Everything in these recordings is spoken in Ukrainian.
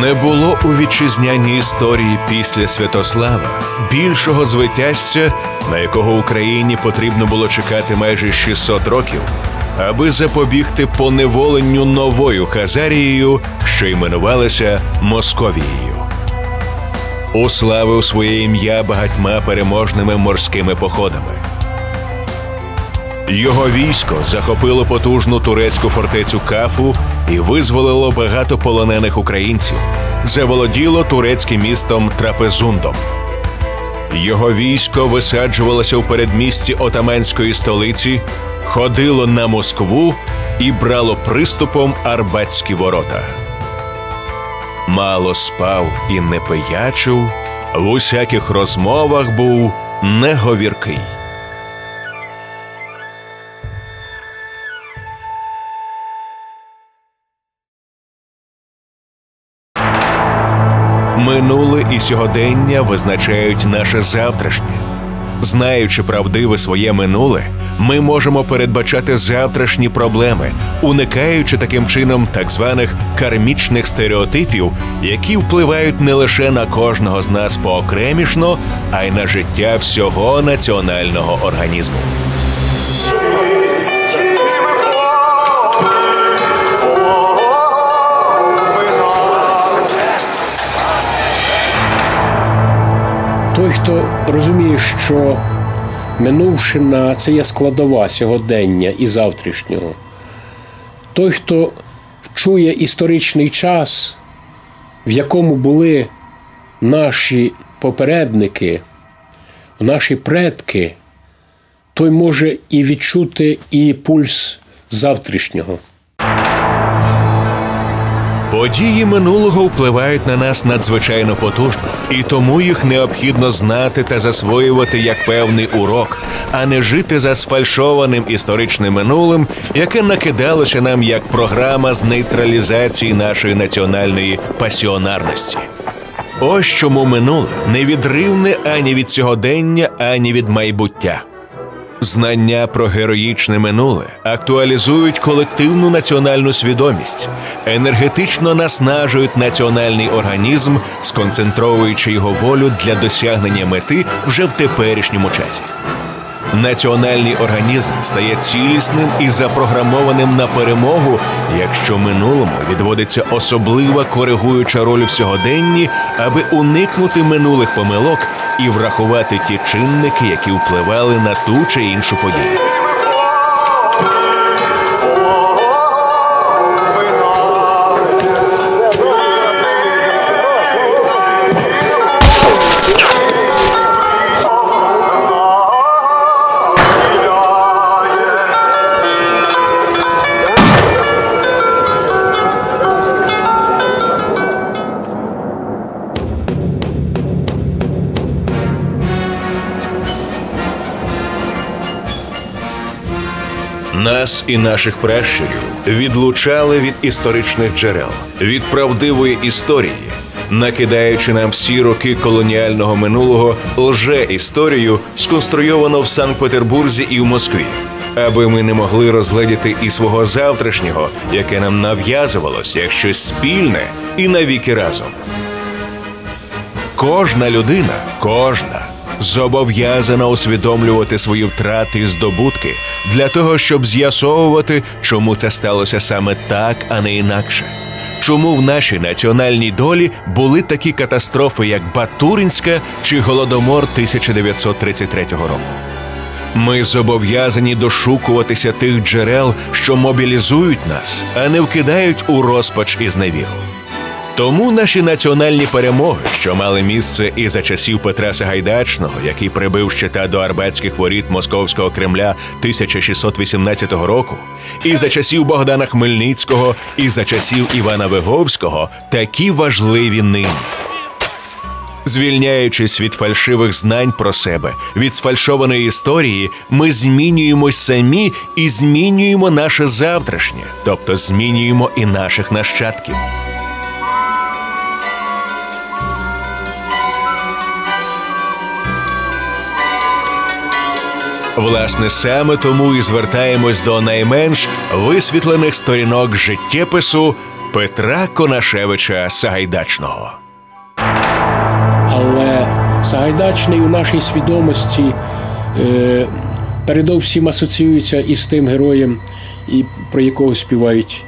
Не було у вітчизняній історії після Святослава більшого звитязця, на якого Україні потрібно було чекати майже 600 років, аби запобігти поневоленню новою Хазарією, що іменувалася Московією. Уславив своє ім'я багатьма переможними морськими походами. Його військо захопило потужну турецьку фортецю Кафу і визволило багато полонених українців, заволоділо турецьким містом Трапезундом. Його військо висаджувалося у передмісті отаманської столиці, ходило на Москву і брало приступом Арбатські ворота. Мало спав і не пиячив, в усяких розмовах був неговіркий. Минуле і сьогодення визначають наше завтрашнє. Знаючи правдиве своє минуле, ми можемо передбачати завтрашні проблеми, уникаючи таким чином так званих кармічних стереотипів, які впливають не лише на кожного з нас поокремішно, а й на життя всього національного організму. Той, хто розуміє, що минувшина це є складова сьогодення і завтрашнього. Той, хто вчує історичний час, в якому були наші попередники, наші предки, той може і відчути і пульс завтрашнього. Події минулого впливають на нас надзвичайно потужно, і тому їх необхідно знати та засвоювати як певний урок, а не жити за сфальшованим історичним минулим, яке накидалося нам як програма з нейтралізації нашої національної пасіонарності. Ось чому минуле невідривне ані від сьогодення, ані від майбуття. Знання про героїчне минуле актуалізують колективну національну свідомість, енергетично наснажують національний організм, сконцентровуючи його волю для досягнення мети вже в теперішньому часі. Національний організм стає цілісним і запрограмованим на перемогу, якщо минулому відводиться особлива коригуюча роль в сьогоденні, аби уникнути минулих помилок і врахувати ті чинники, які впливали на ту чи іншу подію. Нас і наших пращурів відлучали від історичних джерел, від правдивої історії, накидаючи нам всі роки колоніального минулого лже історію, сконструйовано в Санкт-Петербурзі і в Москві, аби ми не могли розгледіти і свого завтрашнього, яке нам нав'язувалось як щось спільне і навіки разом. Кожна людина, кожна зобов'язана усвідомлювати свої втрати і здобутки для того, щоб з'ясовувати, чому це сталося саме так, а не інакше. Чому в нашій національній долі були такі катастрофи, як Батуринська чи Голодомор 1933 року? Ми зобов'язані дошукуватися тих джерел, що мобілізують нас, а не вкидають у розпач і зневіру. Тому наші національні перемоги, що мали місце і за часів Петра Сагайдачного, який прибив щита до Арбатських воріт Московського Кремля 1618 року, і за часів Богдана Хмельницького, і за часів Івана Виговського, такі важливі нині. Звільняючись від фальшивих знань про себе, від сфальшованої історії, ми змінюємось самі і змінюємо наше завтрашнє, тобто змінюємо і наших нащадків. Власне, саме тому і звертаємось до найменш висвітлених сторінок життєпису Петра Конашевича Сагайдачного. Але Сагайдачний у нашій свідомості е, передовсім асоціюється із тим героєм, і про якого співають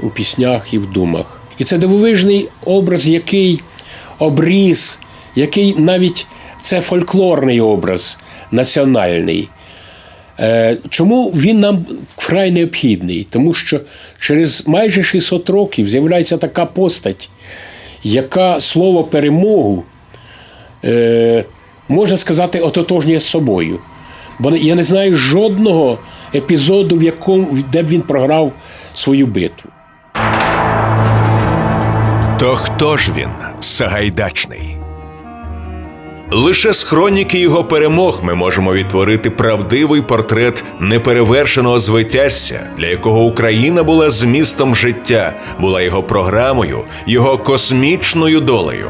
у піснях і в думах. І це дивовижний образ, який обріз, який навіть це фольклорний образ національний. Е, Чому він нам вкрай необхідний? Тому що через майже 600 років з'являється така постать, яка слово перемогу е, можна сказати, ототожнює з собою. Бо я не знаю жодного епізоду, в якому де б він програв свою битву. То хто ж він, Сагайдачний? Лише з хроніки його перемог ми можемо відтворити правдивий портрет неперевершеного звитязця, для якого Україна була змістом життя, була його програмою, його космічною долею.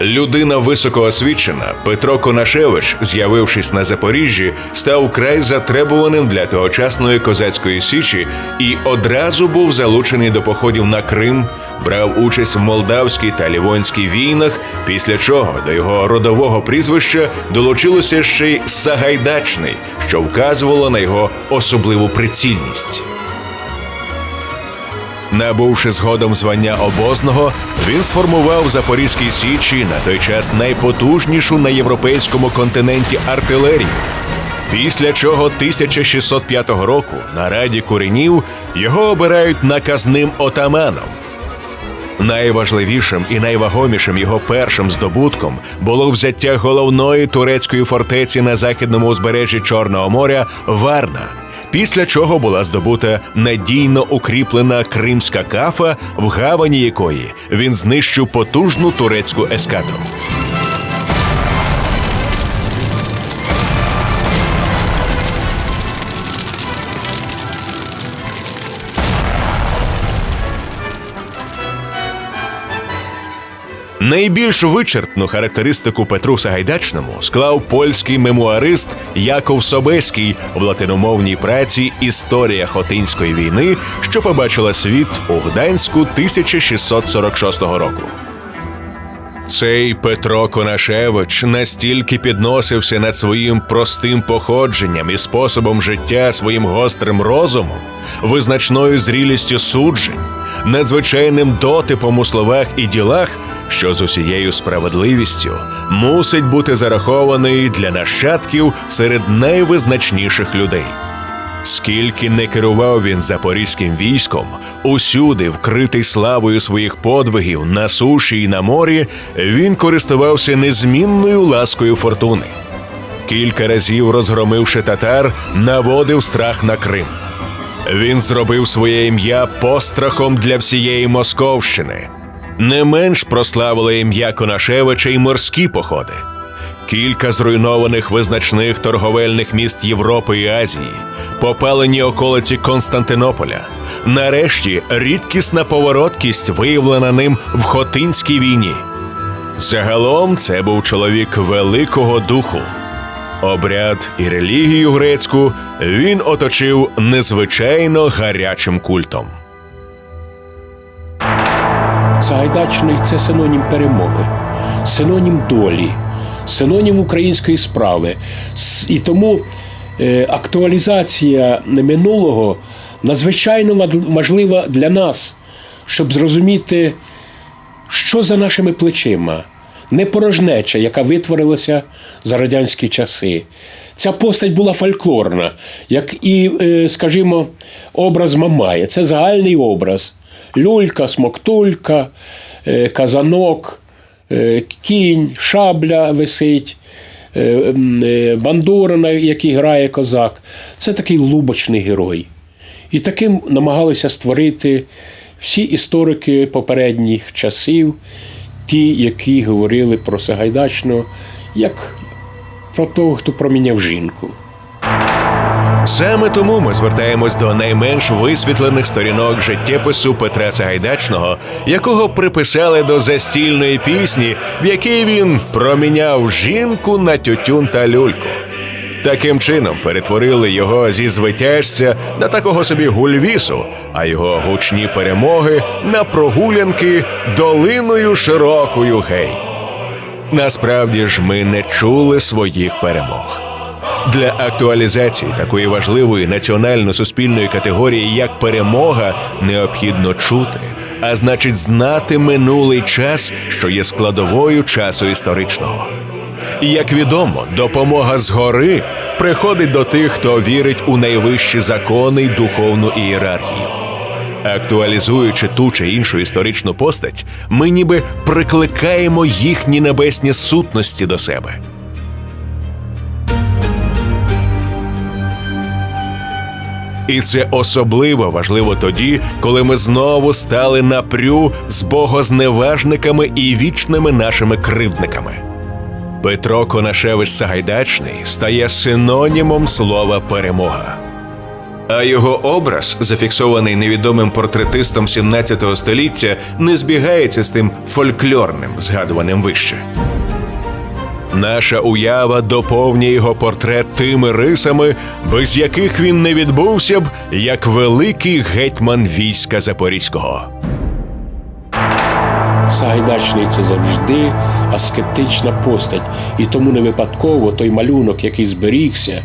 Людина високоосвічена Петро Конашевич, з'явившись на Запоріжжі, став край затребуваним для тогочасної козацької січі і одразу був залучений до походів на Крим, брав участь в молдавській та лівонській війнах, після чого до його родового прізвища долучилося ще й Сагайдачний, що вказувало на його особливу прицільність. Набувши згодом звання обозного, він сформував в Запорізькій Січі на той час найпотужнішу на європейському континенті артилерію. Після чого 1605 року на раді куренів його обирають наказним отаманом. Найважливішим і найвагомішим його першим здобутком було взяття головної турецької фортеці на західному узбережжі Чорного моря Варна, після чого була здобута надійно укріплена кримська кафа, в гавані якої він знищив потужну турецьку ескадру. Найбільш вичерпну характеристику Петру Сагайдачному склав польський мемуарист Яков Собеський в латиномовній праці Історія Хотинської війни, що побачила світ у Гданську 1646 року. Цей Петро Конашевич настільки підносився над своїм простим походженням і способом життя своїм гострим розумом, визначною зрілістю суджень, надзвичайним дотипом у словах і ділах, що з усією справедливістю мусить бути зарахований для нащадків серед найвизначніших людей. Скільки не керував він запорізьким військом, усюди, вкритий славою своїх подвигів на суші і на морі, він користувався незмінною ласкою фортуни. Кілька разів розгромивши татар, наводив страх на Крим. Він зробив своє ім'я пострахом для всієї Московщини. Не менш прославили ім'я Конашевича й морські походи. Кілька зруйнованих визначних торговельних міст Європи і Азії, попалені околиці Константинополя. Нарешті рідкісна повороткість виявлена ним в Хотинській війні. Загалом це був чоловік великого духу. Обряд і релігію грецьку він оточив незвичайно гарячим культом. Сагайдачний це синонім перемоги, синонім долі, синонім української справи. І тому е, актуалізація минулого надзвичайно важлива для нас, щоб зрозуміти, що за нашими плечима. Не порожнеча, яка витворилася за радянські часи. Ця постать була фольклорна, як і, е, скажімо, образ Мамая. Це загальний образ. Люлька, смоктулька, е, казанок, е, кінь, шабля висить, е, бандура, на якій грає козак. Це такий лубочний герой. І таким намагалися створити всі історики попередніх часів, ті, які говорили про Сагайдачного, як про того, хто проміняв жінку. Саме тому ми звертаємось до найменш висвітлених сторінок життєпису Петра Сагайдачного, якого приписали до застільної пісні, в якій він проміняв жінку на тютюн та люльку. Таким чином перетворили його зі звитяжця на такого собі гульвісу, а його гучні перемоги на прогулянки долиною широкою гей. Насправді ж ми не чули своїх перемог. Для актуалізації такої важливої національно-суспільної категорії, як перемога, необхідно чути, а значить, знати минулий час, що є складовою часу історичного. І як відомо, допомога згори приходить до тих, хто вірить у найвищі закони й духовну ієрархію. Актуалізуючи ту чи іншу історичну постать, ми ніби прикликаємо їхні небесні сутності до себе. І це особливо важливо тоді, коли ми знову стали напрю з богозневажниками і вічними нашими кривдниками. Петро Конашевич Сагайдачний стає синонімом слова перемога. А його образ, зафіксований невідомим портретистом 17 століття, не збігається з тим фольклорним, згадуваним вище. Наша уява доповнює його портрет тими рисами, без яких він не відбувся б як великий гетьман війська Запорізького. Сагайдачний це завжди аскетична постать. І тому не випадково той малюнок, який зберігся,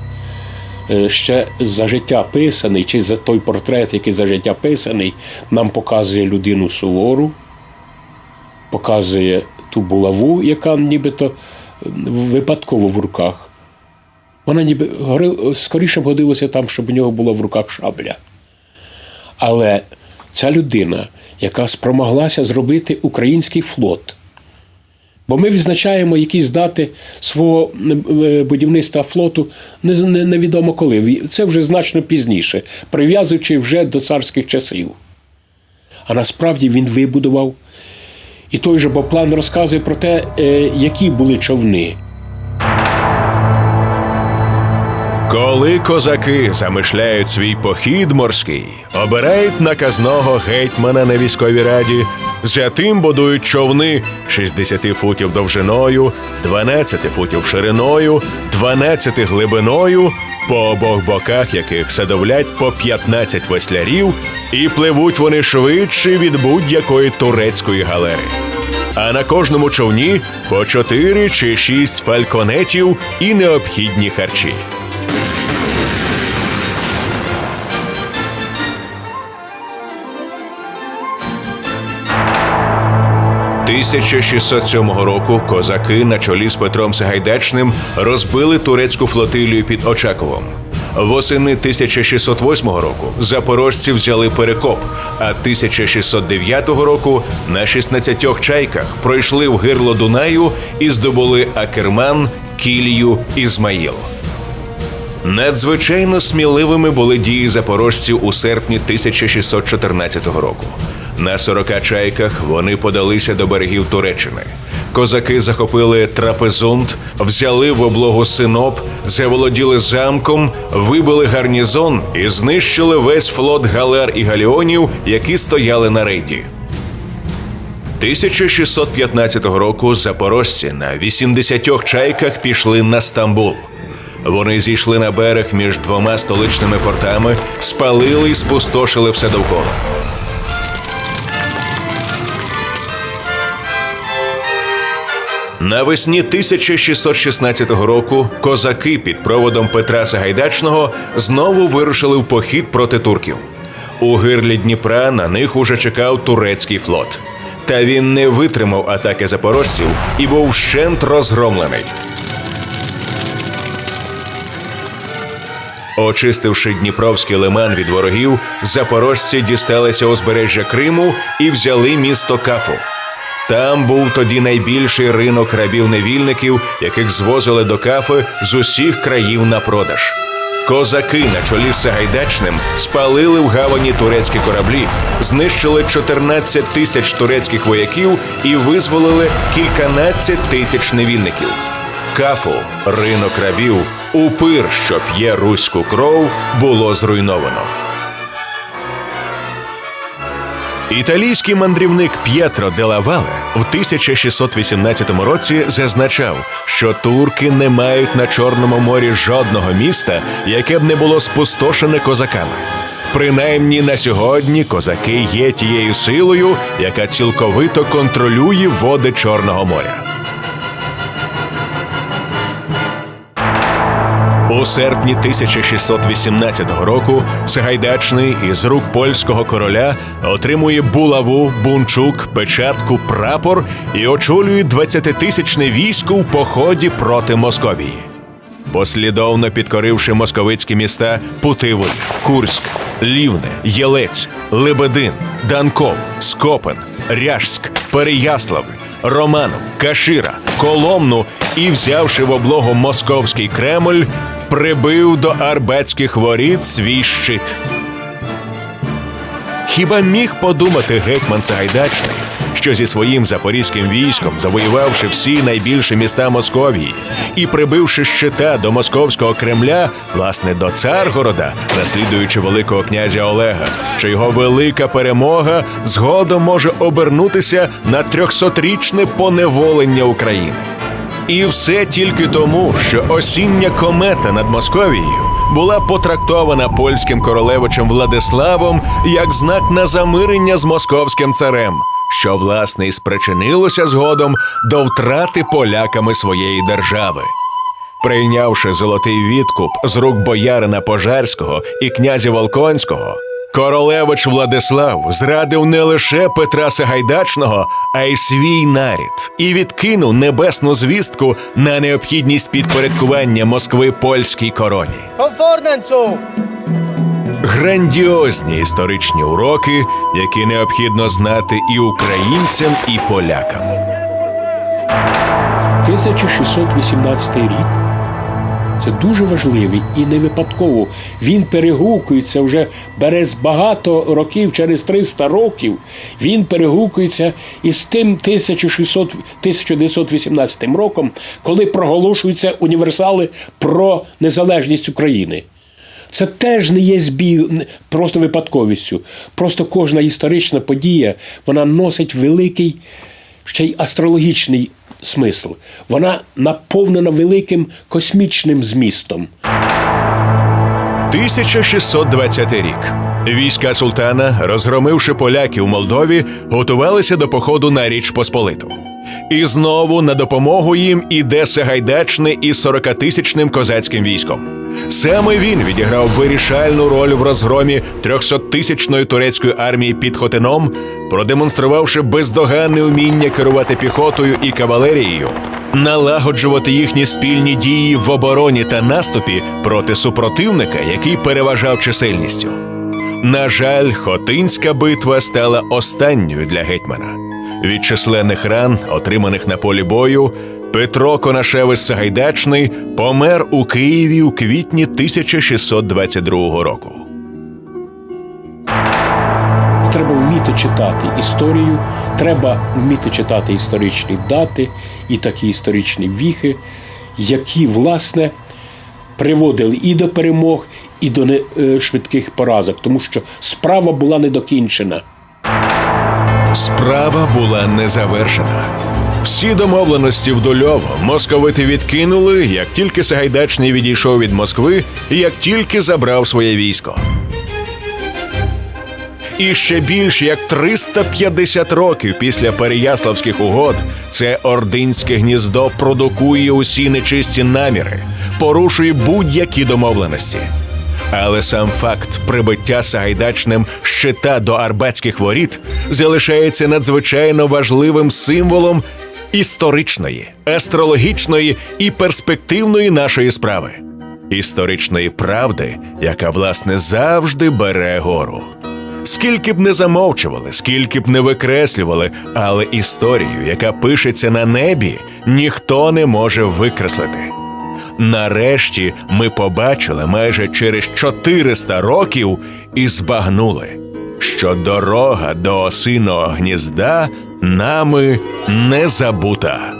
е, ще за життя писаний, чи за той портрет, який за життя писаний, нам показує людину сувору, показує ту булаву, яка нібито випадково в руках. Вона ніби скоріше б годилося там, щоб у нього була в руках шабля. Але ця людина, яка спромоглася зробити український флот. Бо ми відзначаємо якісь дати свого е, будівництва флоту не- не- невідомо коли. Це вже значно пізніше, прив'язуючи вже до царських часів. А насправді він вибудував. І той же Боплан розказує про те, е, які були човни. Коли козаки замишляють свій похід морський, обирають наказного гетьмана на військовій раді, затим будують човни 60 футів довжиною, 12 футів шириною, 12 глибиною, по обох боках яких садовлять по 15 веслярів, і пливуть вони швидше від будь-якої турецької галери. А на кожному човні по 4 чи 6 фальконетів і необхідні харчі. – 1607 року козаки на чолі з Петром Сагайдачним розбили турецьку флотилію під Очаковом. Восени 1608 року запорожці взяли Перекоп, а 1609 року на 16 чайках пройшли в гирло Дунаю і здобули Акерман, Кілію, Ізмаїл. Надзвичайно сміливими були дії запорожців у серпні 1614 року. На 40 чайках вони подалися до берегів Туреччини. Козаки захопили трапезунд, взяли в облогу синоп, заволоділи замком, вибили гарнізон і знищили весь флот галер і галіонів, які стояли на рейді. 1615 року запорожці на 80 чайках пішли на Стамбул. Вони зійшли на берег між двома столичними портами, спалили і спустошили все довкола. Навесні 1616 року козаки під проводом Петра Сагайдачного знову вирушили в похід проти турків. У гирлі Дніпра на них уже чекав турецький флот. Та він не витримав атаки запорожців і був вщент розгромлений. Очистивши Дніпровський лиман від ворогів, запорожці дісталися узбережжя Криму і взяли місто Кафу. Там був тоді найбільший ринок рабів-невільників, яких звозили до кафи з усіх країв на продаж. Козаки на чолі з Сагайдачним спалили в гавані турецькі кораблі, знищили 14 тисяч турецьких вояків і визволили кільканадцять тисяч невільників. Кафу, ринок рабів, упир, що п'є руську кров, було зруйновано. Італійський мандрівник П'єтро де Лавале в 1618 році зазначав, що турки не мають на Чорному морі жодного міста, яке б не було спустошене козаками. Принаймні на сьогодні козаки є тією силою, яка цілковито контролює води Чорного моря. У серпні 1618 року Сагайдачний із рук польського короля отримує булаву, бунчук, печатку, прапор і очолює 20-тисячне військо в поході проти Московії. Послідовно підкоривши московицькі міста Путивль, Курськ, Лівне, Єлець, Лебедин, Данков, Скопен, Ряжськ, Переяславль, Романов, Кашира, Коломну і, взявши в облогу московський Кремль, прибив до Арбатських воріт свій щит. Хіба міг подумати гетьман Сагайдачний, що зі своїм запорізьким військом, завоювавши всі найбільші міста Московії і прибивши щита до московського Кремля, власне до Царгорода, наслідуючи великого князя Олега, що його велика перемога згодом може обернутися на трьохсотрічне поневолення України. І все тільки тому, що осіння комета над Московією була потрактована польським королевичем Владиславом як знак на замирення з московським царем, що власне і спричинилося згодом до втрати поляками своєї держави. Прийнявши золотий відкуп з рук боярина Пожарського і князя Волконського, королевич Владислав зрадив не лише Петра Сагайдачного, а й свій нарід і відкинув небесну звістку на необхідність підпорядкування Москви польській короні. Komfortnenzu! Грандіозні історичні уроки, які необхідно знати і українцям, і полякам. 1618 рік. Це дуже важливий і не випадково. Він перегукується вже берез багато років, через 300 років. Він перегукується із тим 1600, 1918 роком, коли проголошуються універсали про незалежність України. Це теж не є збіг просто випадковістю. Просто кожна історична подія вона носить великий ще й астрологічний смисл. Вона наповнена великим космічним змістом. 1620 рік. Війська султана, розгромивши поляків в Молдові, готувалися до походу на Річ Посполиту. І знову на допомогу їм іде Сагайдачний із 40-тисячним козацьким військом. Саме він відіграв вирішальну роль в розгромі 300-тисячної турецької армії під Хотином, продемонструвавши бездоганне вміння керувати піхотою і кавалерією, налагоджувати їхні спільні дії в обороні та наступі проти супротивника, який переважав чисельністю. На жаль, Хотинська битва стала останньою для гетьмана. Від численних ран, отриманих на полі бою, Петро Конашевич Сагайдачний помер у Києві у квітні 1622 року. Вміти читати історію, треба вміти читати історичні дати і такі історичні віхи, які, власне, приводили і до перемог, і до е, швидких поразок, тому що справа була не докінчена. Справа була не завершена. Всі домовленості в Дульово московити відкинули, як тільки Сагайдачний відійшов від Москви, і як тільки забрав своє військо. І ще більш як 350 років після Переяславських угод це ординське гніздо продукує усі нечисті наміри, порушує будь-які домовленості. Але сам факт прибиття Сагайдачним щита до Арбатських воріт залишається надзвичайно важливим символом історичної, астрологічної і перспективної нашої справи, історичної правди, яка власне завжди бере гору. Скільки б не замовчували, скільки б не викреслювали, але історію, яка пишеться на небі, ніхто не може викреслити. Нарешті ми побачили майже через 400 років і збагнули, що дорога до осиного гнізда нами не забута.